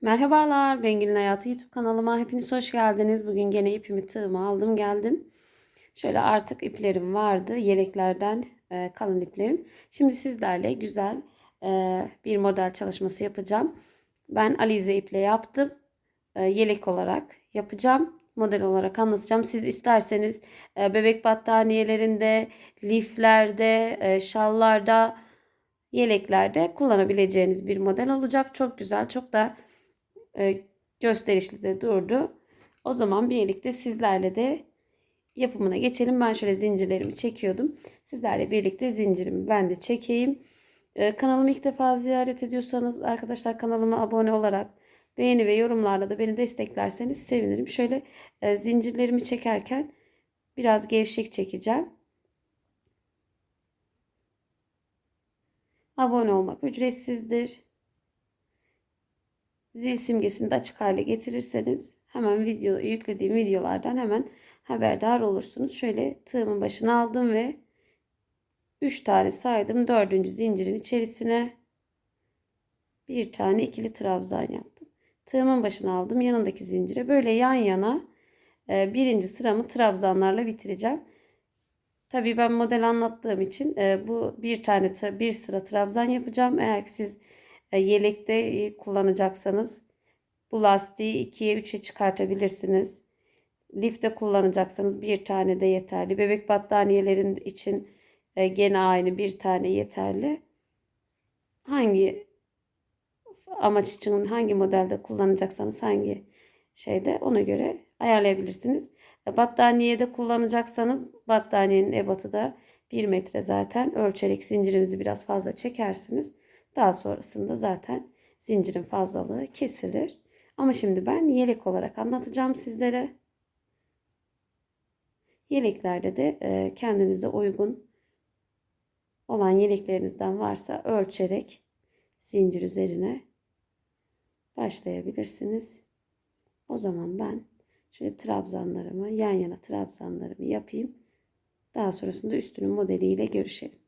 Merhabalar, Bengül'ün Hayatı YouTube kanalıma hepiniz hoş geldiniz. Bugün gene ipimi tığıma aldım geldim. Şöyle artık iplerim vardı. Yeleklerden e, kalın iplerim. Şimdi sizlerle güzel e, bir model çalışması yapacağım. Ben Alize iple yaptım. E, yelek olarak yapacağım. Model olarak anlatacağım. Siz isterseniz e, bebek battaniyelerinde, liflerde, e, şallarda, yeleklerde kullanabileceğiniz bir model olacak. Çok güzel, çok da e, gösterişli de durdu. O zaman birlikte sizlerle de yapımına geçelim. Ben şöyle zincirlerimi çekiyordum. Sizlerle birlikte zincirimi ben de çekeyim. E, kanalımı ilk defa ziyaret ediyorsanız arkadaşlar kanalıma abone olarak beğeni ve yorumlarla da beni desteklerseniz sevinirim. Şöyle e, zincirlerimi çekerken biraz gevşek çekeceğim. Abone olmak ücretsizdir. Zil simgesini de açık hale getirirseniz hemen video yüklediğim videolardan hemen haberdar olursunuz. Şöyle tığımın başına aldım ve 3 tane saydım. 4. zincirin içerisine bir tane ikili trabzan yaptım. Tığımın başına aldım yanındaki zincire böyle yan yana e, birinci sıramı trabzanlarla bitireceğim. Tabii ben model anlattığım için e, bu bir tane bir sıra trabzan yapacağım. Eğer siz e, yelekte e, kullanacaksanız bu lastiği 2'ye 3'e çıkartabilirsiniz. Lifte kullanacaksanız bir tane de yeterli. Bebek battaniyelerin için gene aynı bir tane yeterli. Hangi amaç için hangi modelde kullanacaksanız hangi şeyde ona göre ayarlayabilirsiniz. Battaniyede kullanacaksanız battaniyenin ebatı da 1 metre zaten. Ölçerek zincirinizi biraz fazla çekersiniz. Daha sonrasında zaten zincirin fazlalığı kesilir. Ama şimdi ben yelek olarak anlatacağım sizlere. Yeleklerde de e, kendinize uygun olan yeleklerinizden varsa ölçerek zincir üzerine başlayabilirsiniz. O zaman ben Şöyle trabzanlarımı yan yana trabzanlarımı yapayım. Daha sonrasında üstünün modeliyle görüşelim.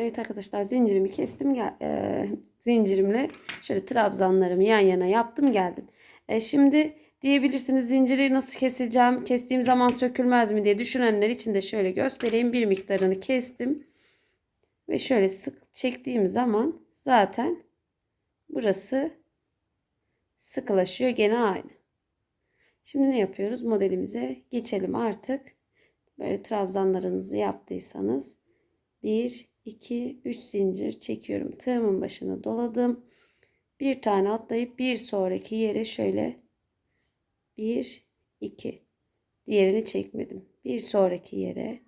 Evet arkadaşlar zincirimi kestim. E, zincirimle şöyle trabzanlarımı yan yana yaptım geldim. E, şimdi diyebilirsiniz zinciri nasıl keseceğim? Kestiğim zaman sökülmez mi diye düşünenler için de şöyle göstereyim. Bir miktarını kestim. Ve şöyle sık çektiğim zaman zaten burası sıkılaşıyor. Gene aynı. Şimdi ne yapıyoruz? Modelimize geçelim artık. Böyle trabzanlarınızı yaptıysanız 1, 2, 3 zincir çekiyorum. Tığımın başına doladım. Bir tane atlayıp bir sonraki yere şöyle 1, 2. Diğerini çekmedim. Bir sonraki yere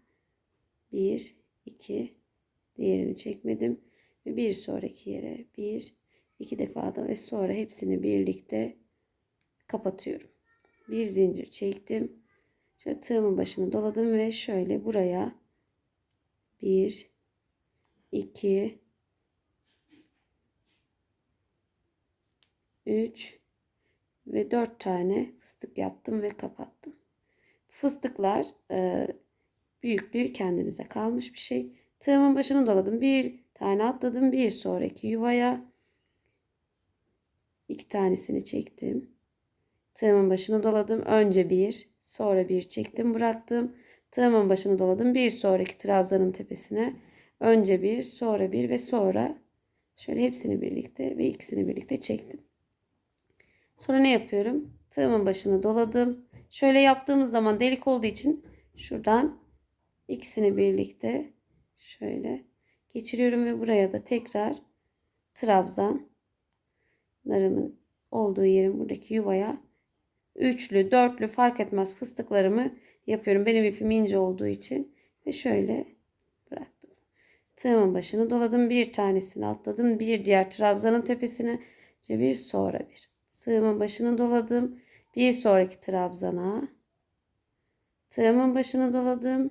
1, 2. Diğerini çekmedim. Ve bir sonraki yere 1, 2 defa da ve sonra hepsini birlikte kapatıyorum bir zincir çektim. Şöyle tığımın başını doladım ve şöyle buraya 1 2 3 ve 4 tane fıstık yaptım ve kapattım. Fıstıklar e, büyüklüğü kendinize kalmış bir şey. Tığımın başını doladım. Bir tane atladım. Bir sonraki yuvaya iki tanesini çektim. Tığımın başını doladım. Önce bir, sonra bir çektim, bıraktım. Tığımın başını doladım. Bir sonraki trabzanın tepesine önce bir, sonra bir ve sonra şöyle hepsini birlikte ve ikisini birlikte çektim. Sonra ne yapıyorum? Tığımın başını doladım. Şöyle yaptığımız zaman delik olduğu için şuradan ikisini birlikte şöyle geçiriyorum ve buraya da tekrar trabzanlarımın olduğu yerin buradaki yuvaya üçlü, dörtlü fark etmez fıstıklarımı yapıyorum. Benim ipim ince olduğu için ve şöyle. Tığımın başını doladım. Bir tanesini atladım. Bir diğer trabzanın tepesine bir sonra bir. Tığımın başını doladım. Bir sonraki trabzana. Tığımın başını doladım.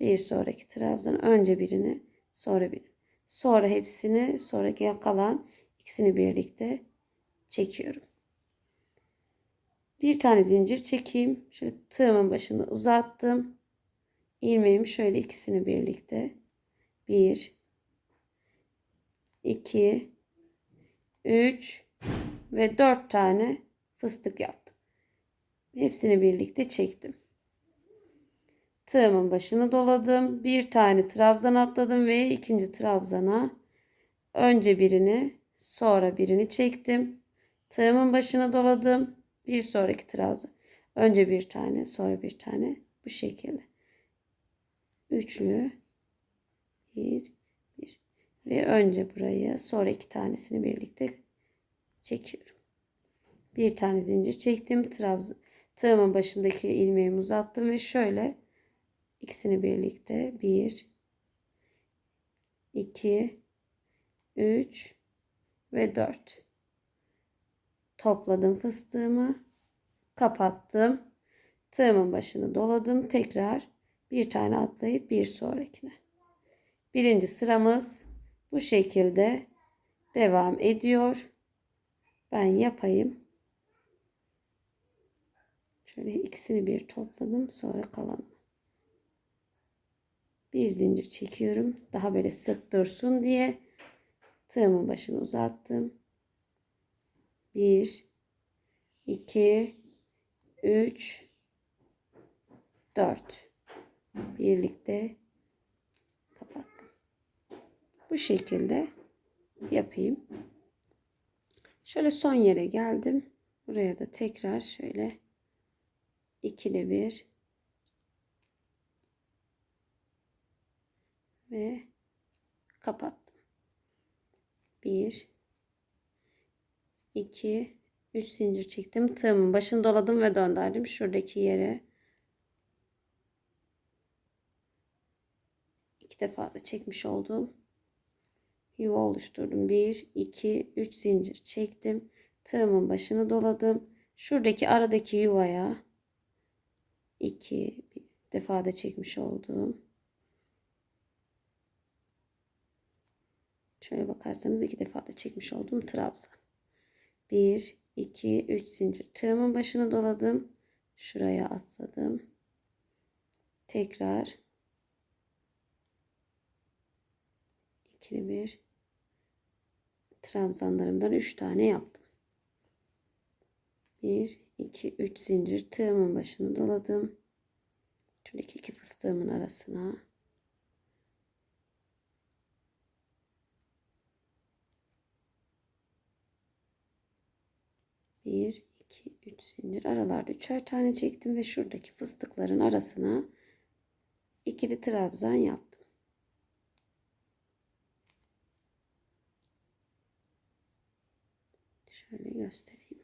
Bir sonraki trabzan önce birini sonra birini. Sonra hepsini sonra kalan ikisini birlikte çekiyorum. Bir tane zincir çekeyim. Şöyle tığımın başını uzattım. İlmeğimi şöyle ikisini birlikte. 1 2 3 ve 4 tane fıstık yaptım. Hepsini birlikte çektim. Tığımın başını doladım. Bir tane trabzan atladım ve ikinci trabzana önce birini sonra birini çektim. Tığımın başını doladım. Bir sonraki trabzan. Önce bir tane sonra bir tane bu şekilde. Üçlü bir bir ve önce burayı sonra iki tanesini birlikte çekiyorum. Bir tane zincir çektim. Trabzan tığımın başındaki ilmeğimi uzattım ve şöyle ikisini birlikte 1 2 3 ve 4 topladım fıstığımı kapattım tığımın başını doladım tekrar bir tane atlayıp bir sonrakine birinci sıramız bu şekilde devam ediyor ben yapayım şöyle ikisini bir topladım sonra kalanını bir zincir çekiyorum. Daha böyle sık dursun diye tığımın başını uzattım. 1 2 3 4 birlikte. Bu şekilde yapayım. Şöyle son yere geldim. Buraya da tekrar şöyle ikili bir ve kapattım. 1 2 3 zincir çektim. Tığımın başını doladım ve döndürdüm şuradaki yere. iki defa da çekmiş oldum. Yuva oluşturdum. 1 2 3 zincir çektim. Tığımın başını doladım. Şuradaki aradaki yuvaya 2 defa da çekmiş oldum. Şöyle bakarsanız iki defa da çekmiş olduğum trabzan. 1, 2, 3 zincir. Tığımın başını doladım. Şuraya atladım. Tekrar ikili bir trabzanlarımdan 3 tane yaptım. 1, 2, 3 zincir. Tığımın başını doladım. Şuradaki iki fıstığımın arasına Bir, iki, üç zincir. Aralarda üçer tane çektim ve şuradaki fıstıkların arasına ikili trabzan yaptım. Şöyle göstereyim.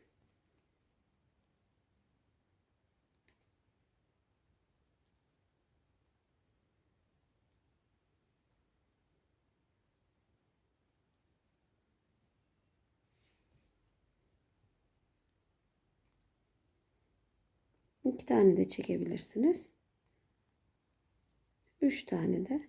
İki tane de çekebilirsiniz. Üç tane de.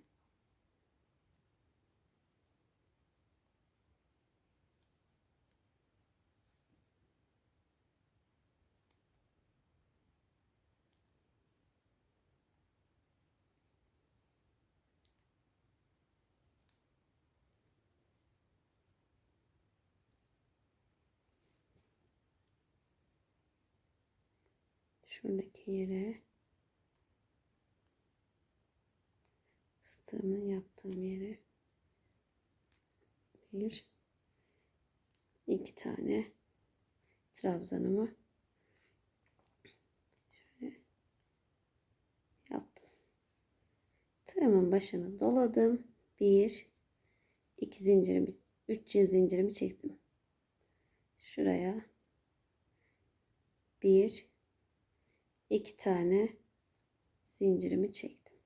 Şuradaki yere fıstığımı yaptığım yere bir iki tane trabzanımı şöyle yaptım. Tığımın başını doladım. Bir, iki zincirimi, üç zincirimi çektim. Şuraya bir, iki tane zincirimi çektim.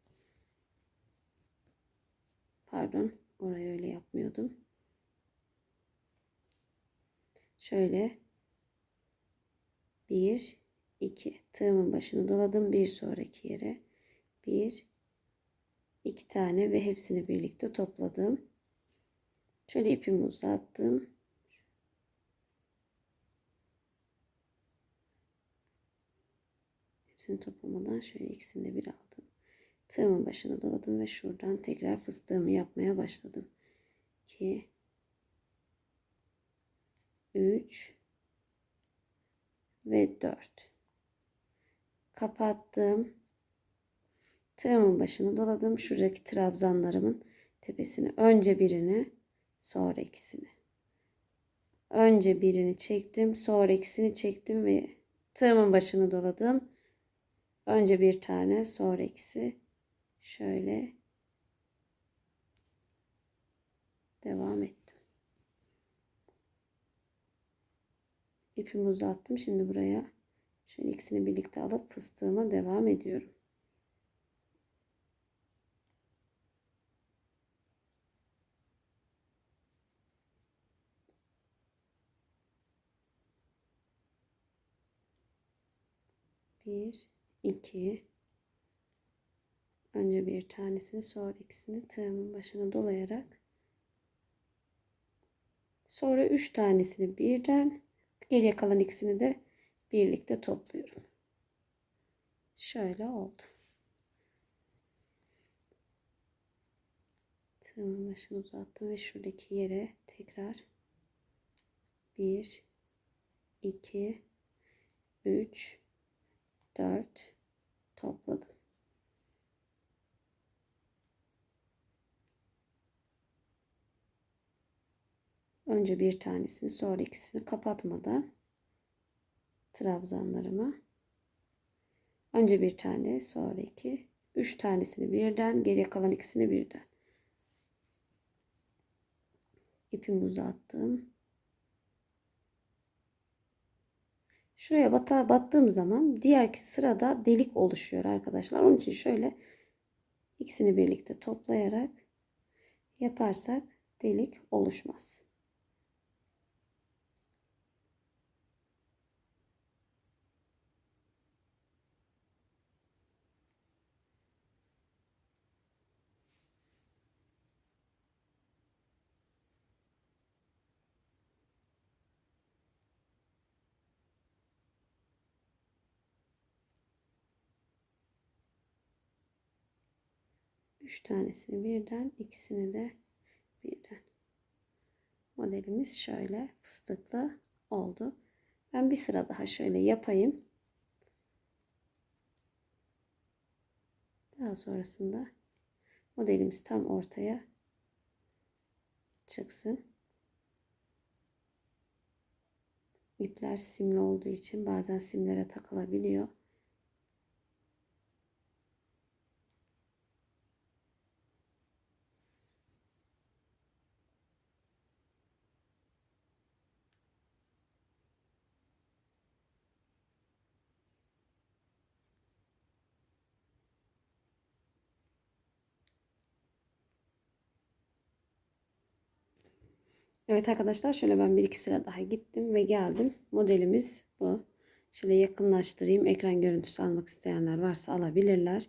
Pardon, orayı öyle yapmıyordum. Şöyle bir, iki tığımın başını doladım bir sonraki yere bir, iki tane ve hepsini birlikte topladım. Şöyle ipimi uzattım. Hepsini toplamadan şöyle ikisini de bir aldım. Tığımın başına doladım ve şuradan tekrar fıstığımı yapmaya başladım. 2 3 ve 4. Kapattım. Tığımın başını doladım. Şuradaki trabzanlarımın tepesini. Önce birini, sonra ikisini. Önce birini çektim, sonra ikisini çektim ve tığımın başını doladım. Önce bir tane, sonra ikisi. Şöyle devam ettim. İpimi uzattım. Şimdi buraya şöyle ikisini birlikte alıp fıstığıma devam ediyorum. Bir, iki. Önce bir tanesini sonra ikisini tığımın başına dolayarak sonra üç tanesini birden geriye kalan ikisini de birlikte topluyorum. Şöyle oldu. Tığımın başını uzattım ve şuradaki yere tekrar 1 2 3 4 topladım. Önce bir tanesini sonra ikisini kapatmadan trabzanlarıma. Önce bir tane sonra iki. Üç tanesini birden geriye kalan ikisini birden. İpimi uzattım şuraya bata, battığım zaman diğer sırada delik oluşuyor arkadaşlar onun için şöyle ikisini birlikte toplayarak yaparsak delik oluşmaz. Üç tanesini birden, ikisini de birden. Modelimiz şöyle fıstıklı oldu. Ben bir sıra daha şöyle yapayım. Daha sonrasında modelimiz tam ortaya çıksın. İpler simli olduğu için bazen simlere takılabiliyor. Evet arkadaşlar şöyle ben bir iki sıra daha gittim ve geldim. Modelimiz bu. Şöyle yakınlaştırayım. Ekran görüntüsü almak isteyenler varsa alabilirler.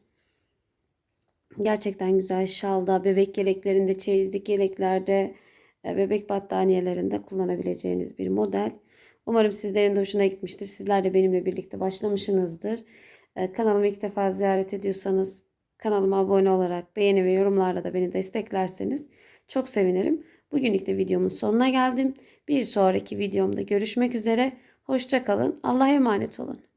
Gerçekten güzel şalda, bebek yeleklerinde, çeyizlik yeleklerde, e, bebek battaniyelerinde kullanabileceğiniz bir model. Umarım sizlerin de hoşuna gitmiştir. Sizler de benimle birlikte başlamışsınızdır. E, kanalımı ilk defa ziyaret ediyorsanız kanalıma abone olarak beğeni ve yorumlarla da beni desteklerseniz çok sevinirim. Bugünlük de videomun sonuna geldim. Bir sonraki videomda görüşmek üzere. Hoşçakalın. Allah'a emanet olun.